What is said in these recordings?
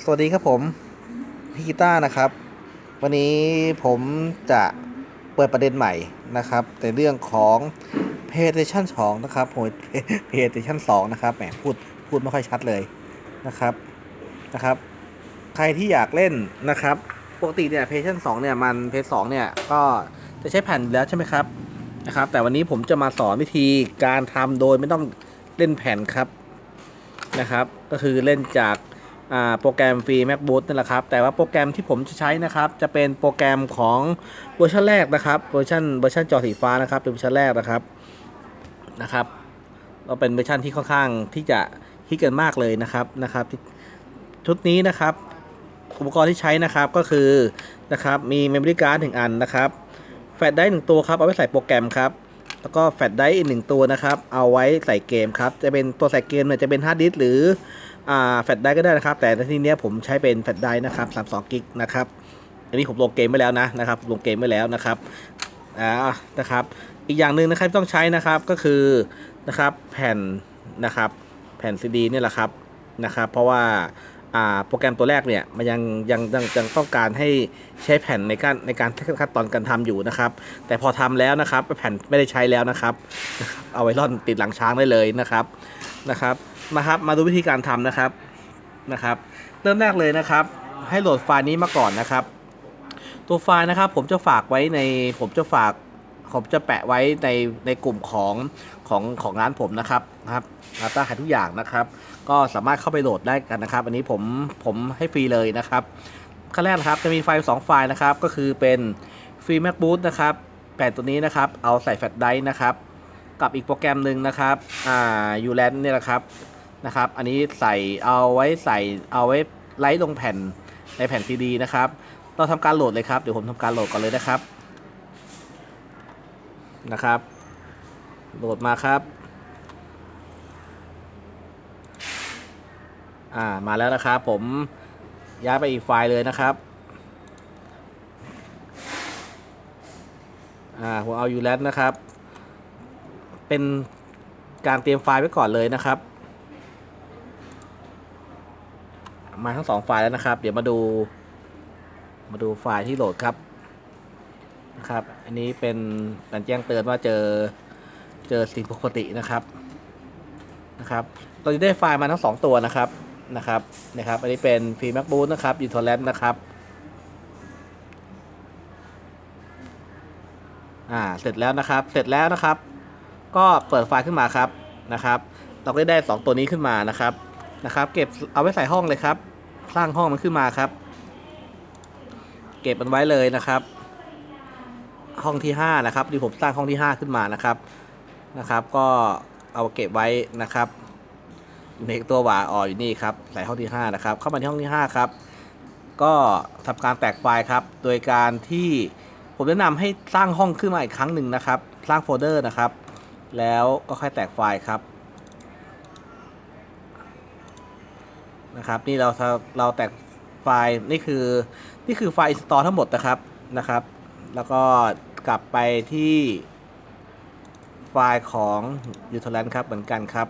สวัสดีครับผมพี่กีตาร์นะครับ วันนี้ผมจะเปิดประเด็นใหม่นะครับในเรื่องของ PlayStation 2 นะครับผม PlayStation 2 นะครับแหมพูดพูดไม่ค่อยชัดเลยนะครับนะครับ ใครที่อยากเล่นนะครับ ปกติเนี่ย PlayStation 2 เนี่ยมัน PS2 เนี่ยก็จะใช้แผ่นแล้วใช่ไหมครับนะครับ แต่วันนี้ผมจะมาสอนวิธีการทำโดยไม่ต้องเล่นแผ่นครับนะครับ ก็คือเล่นจาก โปรแกรมฟรี MacBook นั่นแหละครับ แต่ว่าโปรแกรมที่ผมจะใช้นะครับ จะเป็นโปรแกรมของเวอร์ชันแรกนะครับ เวอร์ชันเวอร์ชันจอสีฟ้านะครับ เป็นเวอร์ชันแรกนะครับ นะครับ ก็เป็นเวอร์ชันที่ค่อนข้างที่จะฮิตกันมากเลยนะครับ นะครับ ชุดนี้นะครับ อุปกรณ์ที่ใช้นะครับก็คือ นะครับ มี memory card หนึ่งอันนะครับ แฟลชไดร์หนึ่งตัวครับ เอาไว้ใส่โปรแกรมครับ แล้วก็แฟลชไดร์อีกหนึ่งตัวนะครับ เอาไว้ใส่เกมครับ จะเป็นตัวใส่เกมเนี่ยจะเป็นฮาร์ดดิสก์หรืออ่าแฟลชไดร์ก็ได้นะครับ แต่ในที่นี้ผมใช้เป็นแฟลชไดร์นะครับ32กิกนะครับ อันนี้ผมลงเกมไว้แล้วนะนะครับ ลงเกมไว้แล้วนะครับ อ่า นะครับ อีกอย่างหนึ่งนะครับที่ต้องใช้นะครับก็คือนะครับแผ่นนะครับ แผ่นซีดีนี่แหละครับนะครับ เพราะว่า โปรแกรมตัวแรกเนี่ยมันยังยังยังยังต้องการให้ใช้แผ่นในการในการขั้นตอนการทำอยู่นะครับ แต่พอทำแล้วนะครับแผ่นไม่ได้ใช้แล้วนะครับเอาไว้ร่อนติดหลังช้างได้เลยนะครับนะครับมาครับมาดูวิธีการทำนะครับนะครับ เริ่มแรกเลยนะครับ ให้โหลดไฟล์นี้มาก่อนนะครับ ตัวไฟล์นะครับผมจะฝากไว้ในผมจะฝาก ผมจะแปะไว้ในในกลุ่มของของของร้านผมนะครับนะครับอาต้าขายทุกอย่างนะครับ ก็สามารถเข้าไปโหลดได้กันนะครับ อันนี้ผมผมให้ฟรีเลยนะครับขั้นแรกนะครับจะมีไฟล์ 2 ไฟล์นะครับ ก็คือเป็นฟรี MacBook นะครับแผ่นตัวนี้นะครับ เอาใส่แฟลชไดร์นะครับ กับอีกโปรแกรมหนึ่งนะครับอ่ายูแลนเนี่ยแหละครับนะครับ อันนี้ใส่เอาไว้ใส่เอาไว้ไลท์ลงแผ่นในแผ่นซีดีนะครับ เราทำการโหลดเลยครับ เดี๋ยวผมทำการโหลดก่อนเลยนะครับ นะครับ โหลดมาครับ อ่า มาแล้วนะครับ ผมย้ายไปอีกไฟล์เลยนะครับ อ่า ผมเอาอยู่แล้วนะครับ เป็นการเตรียมไฟล์ไว้ก่อนเลยนะครับ มาทั้งสองไฟล์แล้วนะครับ เดี๋ยวมาดู มาดูไฟล์ที่โหลดครับ นะครับ อันนี้เป็นการแจ้งเตือนว่าเจอเจอสิ่งผิดปกตินะครับนะครับเราจะได้ไฟล์มาทั้งสองตัวนะครับนะครับนะครับ อันนี้เป็นฟรี MacBook นะครับยูทอแลนนะครับอ่าเสร็จแล้วนะครับ เสร็จแล้วนะครับ ก็เปิดไฟล์ขึ้นมาครับนะครับ เราก็ได้สองตัวนี้ขึ้นมานะครับนะครับ เก็บเอาไว้ใส่ห้องเลยครับ สร้างห้องมันขึ้นมาครับ เก็บมันไว้เลยนะครับ ห้องที่5นะครับที่ผมสร้างห้องที่ 5 ขึ้นมานะครับนะครับ ก็เอาเก็บไว้นะครับอยู่ในตัวหวาอ๋ออยู่นี่ครับใส่ห้องที่ 5 นะครับ เข้ามาที่ห้องที่ 5 ครับ ก็ทำการแตกไฟล์ครับ โดยการที่ผมแนะนำให้สร้างห้องขึ้นมาอีกครั้งหนึ่งนะครับ สร้างโฟลเดอร์นะครับ แล้วก็ค่อยแตกไฟล์ครับนะครับ นี่เราเราแตกไฟล์นี่คือนี่คือไฟล์ install ทั้งหมดนะครับนะครับ แล้วก็ กลับไปที่ไฟล์ของ u t i l a n ครับเหมือนกันครับ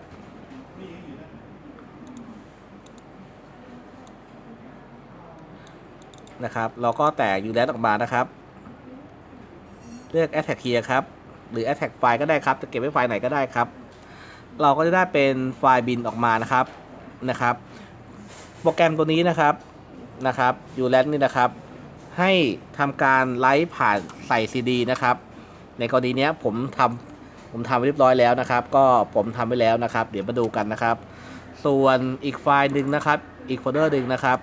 นะครับ เราก็แตก u t i l a n ออกมานะครับ เลือก Attack here ครับ หรือ Attack ไฟล์ก็ได้ครับ จะเก็บไว้ไฟล์ไหนก็ได้ครับ เราก็จะได้เป็นไฟล์บินออกมานะครับนะครับ โปรแกรมตัวนี้นะครับนะครับ u t i l a n นี่นะครับ ให้ทำการไลฟ์ผ่านใส่ซีดีนะครับ ในกรณีนี้ผมทำผมทำเรียบร้อยแล้วนะครับ ก็ผมทำไปแล้วนะครับ เดี๋ยวมาดูกันนะครับ ส่วนอีกไฟล์หนึ่งนะครับ อีกโฟลเดอร์หนึ่งนะครับ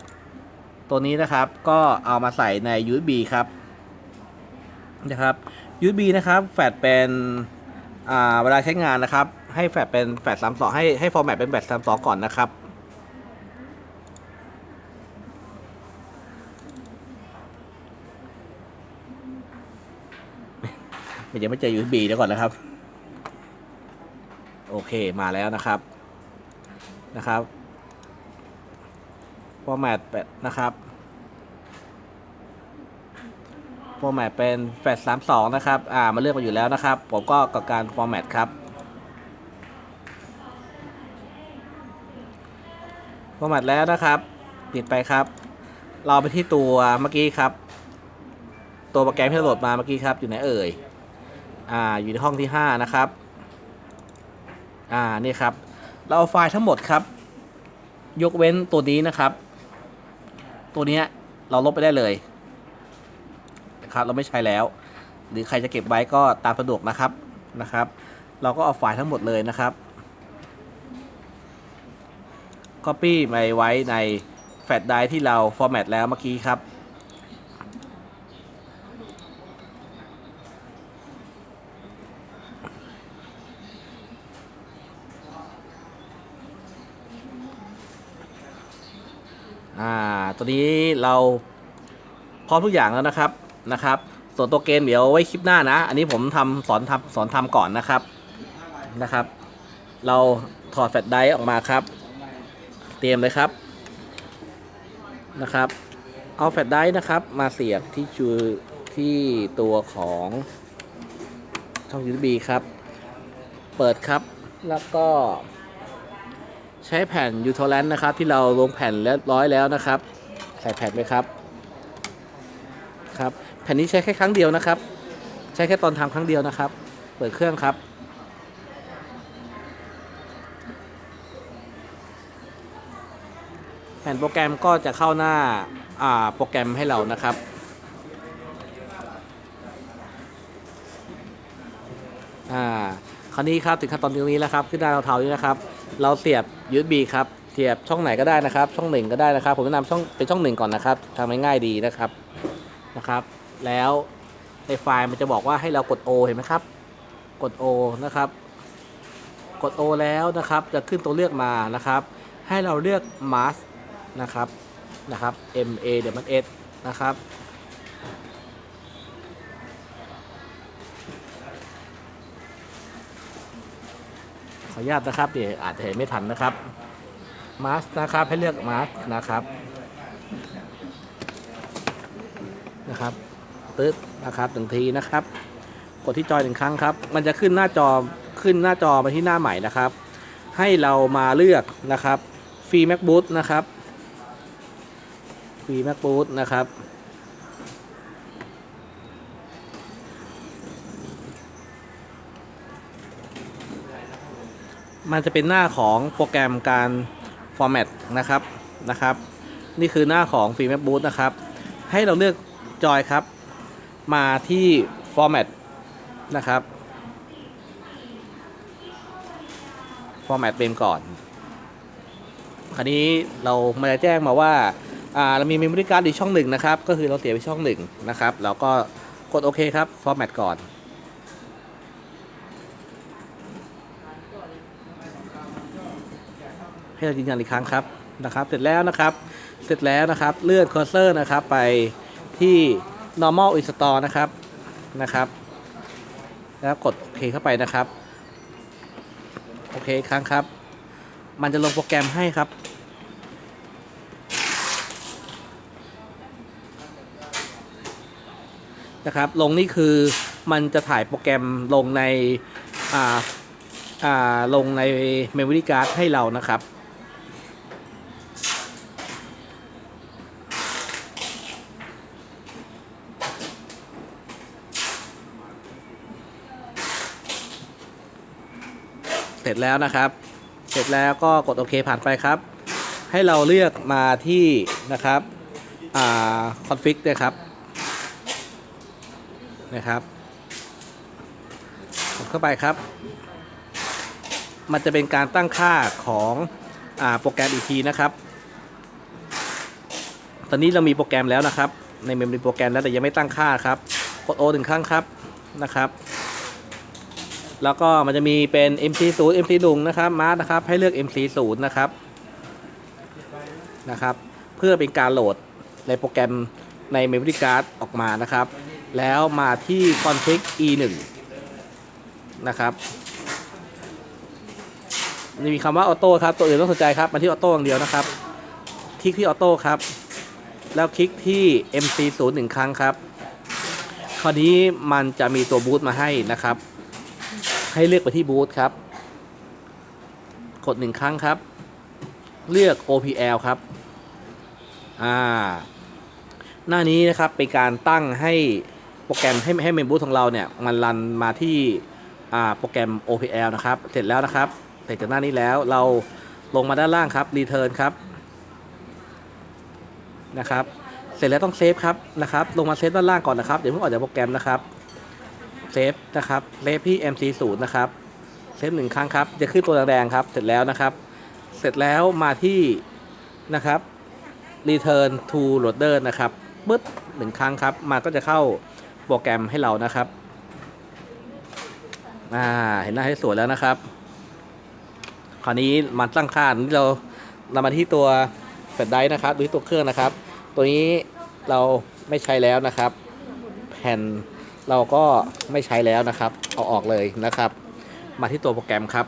ตัวนี้นะครับก็เอามาใส่ใน USB ครับนะครับ USB นะครับแฟลชเป็นอ่าเวลาใช้งานนะครับ ให้แฟลชเป็นแฟลชสามสองให้ให้ฟอร์แมตเป็นแฟลชสามสองก่อนนะครับ มันยังไม่เจอ USB เดี๋ยวก่อนนะครับ โอเคมาแล้วนะครับนะครับฟอร์แมตนะครับฟอร์แมตเป็นแฟลชสามสองนะครับ อ่ามาเลือกมาอยู่แล้วนะครับ ผมก็กับการฟอร์แมตครับฟอร์แมตแล้วนะครับ ปิดไปครับ เราไปที่ตัวเมื่อกี้ครับ ตัวโปรแกรมที่โหลดมาเมื่อกี้ครับ อยู่ไหนเอ่ย อ่าอยู่ในห้องที่ 5 นะครับ อ่านี่ครับ เราเอาไฟล์ทั้งหมดครับ ยกเว้นตัวนี้นะครับ ตัวนี้เราลบไปได้เลยนะครับเราไม่ใช้แล้ว หรือใครจะเก็บไว้ก็ตามสะดวกนะครับนะครับ เราก็เอาไฟล์ทั้งหมดเลยนะครับ Copy ไปไว้ในแฟลชไดรฟ์ที่เรา format แล้วเมื่อกี้ครับ อ่าตัวนี้เราพร้อมทุกอย่างแล้วนะครับนะครับ ส่วนตัวเกมเดี๋ยวไว้คลิปหน้านะ อันนี้ผมทำสอนทำสอนทำก่อนนะครับนะครับ เราถอดแฟลชไดรฟ์ออกมาครับ เตรียมเลยครับนะครับ เอาแฟลชไดรฟ์นะครับ มาเสียบที่ชูที่ตัวของช่อง USB ครับ เปิดครับแล้วก็ ใช้แผ่นยูโทแลนนะครับ ที่เราลงแผ่นเรียบร้อยแล้วนะครับ ใส่แผ่นไปครับครับแผ่นนี้ใช้แค่ครั้งเดียวนะครับ ใช้แค่ตอนทำครั้งเดียวนะครับ เปิดเครื่องครับ แผ่นโปรแกรมก็จะเข้าหน้าอ่าโปรแกรมให้เรานะครับอ่าคราวนี้ครับถึงขั้นตอนตรงนี้แล้วครับขึ้นหน้าเทาๆนี้นะครับ เราเสียบ USB ครับเสียบช่องไหนก็ได้นะครับ ช่องหนึ่งก็ได้นะครับ ผมแนะนำช่องเป็นช่องหนึ่งก่อนนะครับทำง่ายดีนะครับนะครับ แล้วในไฟล์มันจะบอกว่าให้เรากด O เห็นไหมครับ กด O นะครับ กด O แล้วนะครับ จะขึ้นตัวเลือกมานะครับ ให้เราเลือก mask นะครับนะครับ M A W S นะครับ ขออนุญาตนะครับเดี๋ยวอาจจะเห็นไม่ทันนะครับมาสนะครับให้เลือกมาสนะครับนะครับตึ๊ดนะครับหนึ่งทีนะครับ กดที่จอยหนึ่งครั้งครับ มันจะขึ้นหน้าจอขึ้นหน้าจอมาที่หน้าใหม่นะครับ ให้เรามาเลือกนะครับฟรี macbook นะครับฟรี macbook นะครับ มันจะเป็นหน้าของโปรแกรมการ format นะครับนะครับ นี่คือหน้าของ f r e e m a p Boot นะครับ ให้เราเลือกจอยครับ มาที่ format นะครับ format เป็นก่อน คราวนี้เรามาจะแจ้งมาว่าอ่าเรามี memory card อีกช่องหนึ่งนะครับ ก็คือเราเสียไปช่องหนึ่งนะครับแล้วก็กดโอเคครับ format ก่อน ให้เรายืนยันอีกครั้งครับนะครับ เสร็จแล้วนะครับ เสร็จแล้วนะครับ เลื่อนเคอร์เซอร์นะครับไปที่ normal install นะครับนะครับ แล้วกดโอเคเข้าไปนะครับ โอเคครั้งครับ มันจะลงโปรแกรมให้ครับนะครับ ลงนี่คือมันจะถ่ายโปรแกรมลงใน อ่า อ่า ลงใน Memory Card ให้เรานะครับ ร็จแล้วนะครับ เสร็จแล้วก็กดโอเคผ่านไปครับ ให้เราเลือกมาที่นะครับอ่าคอนฟิกนะครับนะครับกดเข้าไปครับ มันจะเป็นการตั้งค่าของอ่าโปรแกรมอีกทีนะครับ ตอนนี้เรามีโปรแกรมแล้วนะครับ ในเมมโมรีโปรแกรมแล้วแต่ยังไม่ตั้งค่าครับ กด O หนึ่งครั้งครับนะครับ แล้วก็มันจะมีเป็น MC0 MC1 นะครับมาร์นะครับให้เลือก MC0 นะครับนะครับ เพื่อเป็นการโหลดในโปรแกรมใน Memory Card ออกมานะครับ แล้วมาที่ config e1 นะครับจะมีคำว่าออโต้ครับ ตัวอื่นต้องสนใจครับ มาที่ออโต้อย่างเดียวนะครับ คลิกที่ออโต้ครับ แล้วคลิกที่ MC0 หนึ่งครั้งครับ คราวนี้มันจะมีตัวบูตมาให้นะครับ ให้เลือกไปที่บูตครับ กดหนึ่งครั้งครับ เลือก OPL ครับ อ่า หน้านี้นะครับเป็นการตั้งให้โปรแกรมให้ให้เมมบูของเราเนี่ย มันรันมาที่อ่าโปรแกรม OPL นะครับ เสร็จแล้วนะครับ เสร็จจากหน้านี้แล้วเราลงมาด้านล่างครับ Return ครับนะครับ เสร็จแล้วต้องเซฟครับนะครับ ลงมาเซฟด้านล่างก่อนนะครับ เดี๋ยวเพิ่งออกจากโปรแกรมนะครับ เซฟนะครับเซฟที่ MC0 นะครับเซฟหนึ่งครั้งครับ จะขึ้นตัวแดงๆครับ เสร็จแล้วนะครับ เสร็จแล้วมาที่นะครับ return to loader นะครับปึ๊ดหนึ่งครั้งครับมันก็จะเข้าโปรแกรมให้เรานะครับอ่าเห็นหน้าให้สวยแล้วนะครับ คราวนี้มาตั้งค่านี่เราเรามาที่ตัวแฟลชไดร์นะครับหรือตัวเครื่องนะครับ ตัวนี้เราไม่ใช้แล้วนะครับ แผ่น เราก็ไม่ใช้แล้วนะครับ เอาออกเลยนะครับ มาที่ตัวโปรแกรมครับ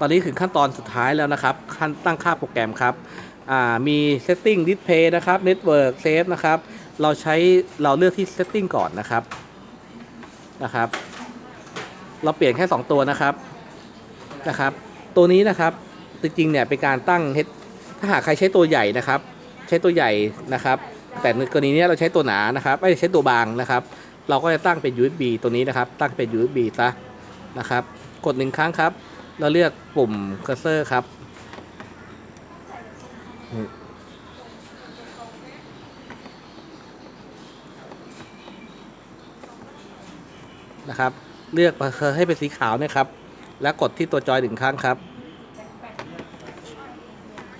ตอนนี้ถึงขั้นตอนสุดท้ายแล้วนะครับ ขั้นตั้งค่าโปรแกรมครับมี setting display นะครับ network save นะครับ เราใช้เราเลือกที่ setting ก่อนนะครับนะครับ เราเปลี่ยนแค่ 2 ตัวนะครับนะครับ ตัวนี้นะครับจริงๆเนี่ยเป็นการตั้งถ้าหากใครใช้ตัวใหญ่นะครับ ใช้ตัวใหญ่นะครับ แต่กรณีนี้เราใช้ตัวหนานะครับไม่ใช้ตัวบางนะครับ เราก็จะตั้งเป็น USB ตัวนี้นะครับ ตั้งเป็น USB ซะนะครับ กดหนึ่งครั้งครับ เราเลือกปุ่มเคอร์เซอร์ครับ นะครับ เลือกเคอร์ให้เป็นสีขาวนะครับ แล้วกดที่ตัวจอยหนึ่งครั้งครับ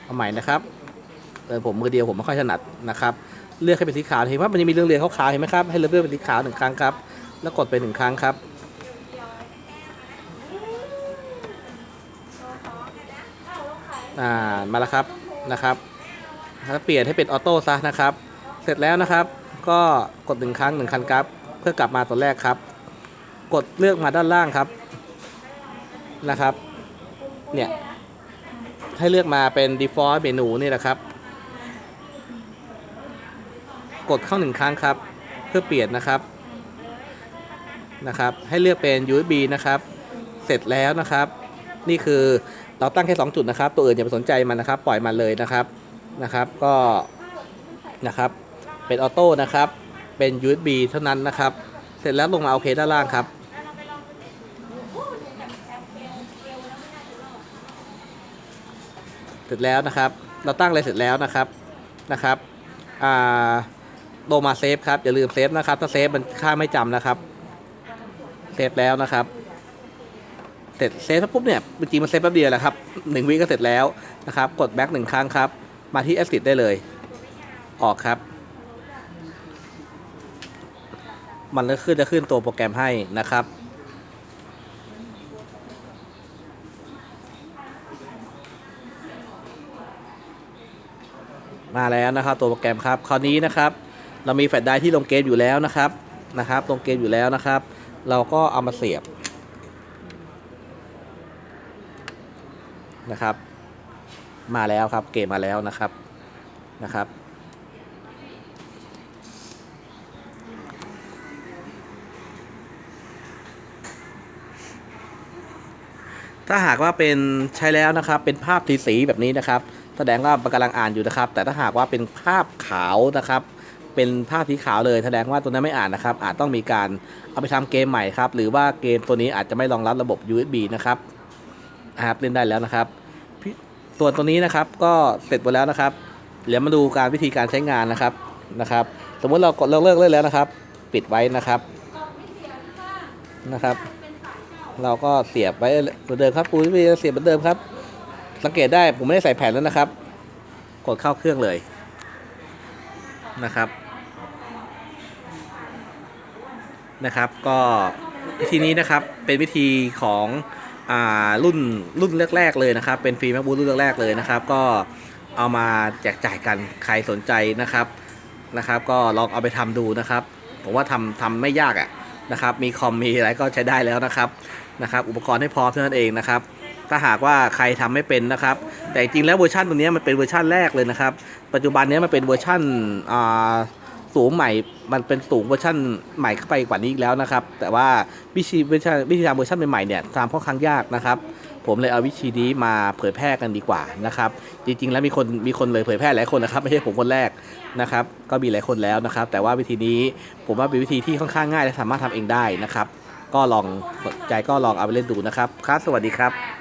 เอาใหม่นะครับเออผมมือเดียวผมไม่ค่อยถนัดนะครับ เลือกให้เป็นสีขาวเห็นว่ามันจะมีเรื่องเรืองๆขาวๆเห็นไหมครับให้เลือกเป็นสีขาวหนึ่งครั้งครับ แล้วกดไปหนึ่งครั้งครับ อ่ามาแล้วครับนะครับแล้วเปลี่ยนให้เป็นออโต้ซะนะครับ เสร็จแล้วนะครับ ก็กดหนึ่งครั้งหนึ่งครั้งครับ เพื่อกลับมาตัวแรกครับ กดเลือกมาด้านล่างครับนะครับ เนี่ยให้เลือกมาเป็น default เมนูนี่แหละครับ กดเข้าหนึ่งครั้งครับ เพื่อเปลี่ยนนะครับนะครับ ให้เลือกเป็น USB นะครับ เสร็จแล้วนะครับ นี่คือเราตั้งแค่ 2 จุดนะครับ ตัวอื่นอย่าไปสนใจมันนะครับ ปล่อยมันเลยนะครับนะครับ ก็นะครับเป็นออโต้นะครับ เป็น USB เท่านั้นนะครับ เสร็จแล้วลงมาโอเคด้านล่างครับเสร็จแล้วนะครับ เราตั้งอะไรเสร็จแล้วนะครับนะครับ อ่า ลงมาเซฟครับ อย่าลืมเซฟนะครับ ถ้าเซฟมันค่าไม่จำนะครับ เซฟแล้วนะครับ เสร็จเซฟปุ๊บเนี่ยจริงมันเซฟแป๊บเดียวแหละครับหนึ่งวิก็เสร็จแล้วนะครับ กดแบ็กหนึ่งครั้งครับ มาที่ exit ได้เลย ออกครับ มันก็ขึ้นจะขึ้นตัวโปรแกรมให้นะครับมาแล้วนะครับตัวโปรแกรมครับ คราวนี้นะครับ เรามีแฟลชไดร์ที่ลงเกมอยู่แล้วนะครับนะครับลงเกมอยู่แล้วนะครับ เราก็เอามาเสียบนะครับ มาแล้วครับเกมมาแล้วนะครับนะครับถ้าหากว่าเป็นใช้แล้วนะครับเป็นภาพสีสีแบบนี้นะครับ แสดงว่ามันกำลังอ่านอยู่นะครับ แต่ถ้าหากว่าเป็นภาพขาวนะครับ เป็นภาพสีขาวเลยแสดงว่าตัวนั้นไม่อ่านนะครับ อาจต้องมีการเอาไปทำเกมใหม่ครับ หรือว่าเกมตัวนี้อาจจะไม่รองรับระบบ USB นะครับนะครับเล่นได้แล้วนะครับ ส่วนตัวนี้นะครับก็เสร็จหมดแล้วนะครับเดี๋ยวมาดูการวิธีการใช้งานนะครับนะครับ สมมุติเรากดเลิกเลิกเล่นแล้วนะครับ ปิดไว้นะครับนะครับ เราก็เสียบไว้เหมือนเดิมครับปูวิเสียบเหมือนเดิมครับ สังเกตได้ผมไม่ได้ใส่แผ่นแล้วนะครับ กดเข้าเครื่องเลยนะครับ นะครับ ก็วิธีนี้นะครับเป็นวิธีของอ่ารุ่นรุ่นแรกๆเลยนะครับ เป็นฟิล์มแมกบูรุ่นแรกๆเลยนะครับ ก็เอามาแจกจ่ายกันใครสนใจนะครับนะครับ ก็ลองเอาไปทำดูนะครับ ผมว่าทำทำไม่ยากอะนะครับ มีคอมมีอะไรก็ใช้ได้แล้วนะครับนะครับ อุปกรณ์ให้พร้อมเท่านั้นเองนะครับถ้าหากว่าใครทำไม่เป็นนะครับ แต่จริงๆแล้วเวอร์ชันตัวนี้มันเป็นเวอร์ชันแรกเลยนะครับ ปัจจุบันนี้มันเป็นเวอร์ชันอ่า สูงใหม่มันเป็นสูงเวอร์ชันใหม่เข้าไปกว่านี้อีกแล้วนะครับ แต่ว่าวิธีเวอร์ชันวิธีทำเวอร์ชันใหม่ๆเนี่ยทำค่อนข้างยากนะครับ ผมเลยเอาวิธีนี้มาเผยแพร่กันดีกว่านะครับ จริงๆแล้วมีคนมีคนเลยเผยแพร่หลายคนนะครับไม่ใช่ผมคนแรกนะครับ ก็มีหลายคนแล้วนะครับ แต่ว่าวิธีนี้ผมว่าเป็นวิธีที่ค่อนข้างง่ายและสามารถทำเองได้นะครับ ก็ลองสนใจก็ลองเอาไปเล่นดูนะครับครับสวัสดีครับ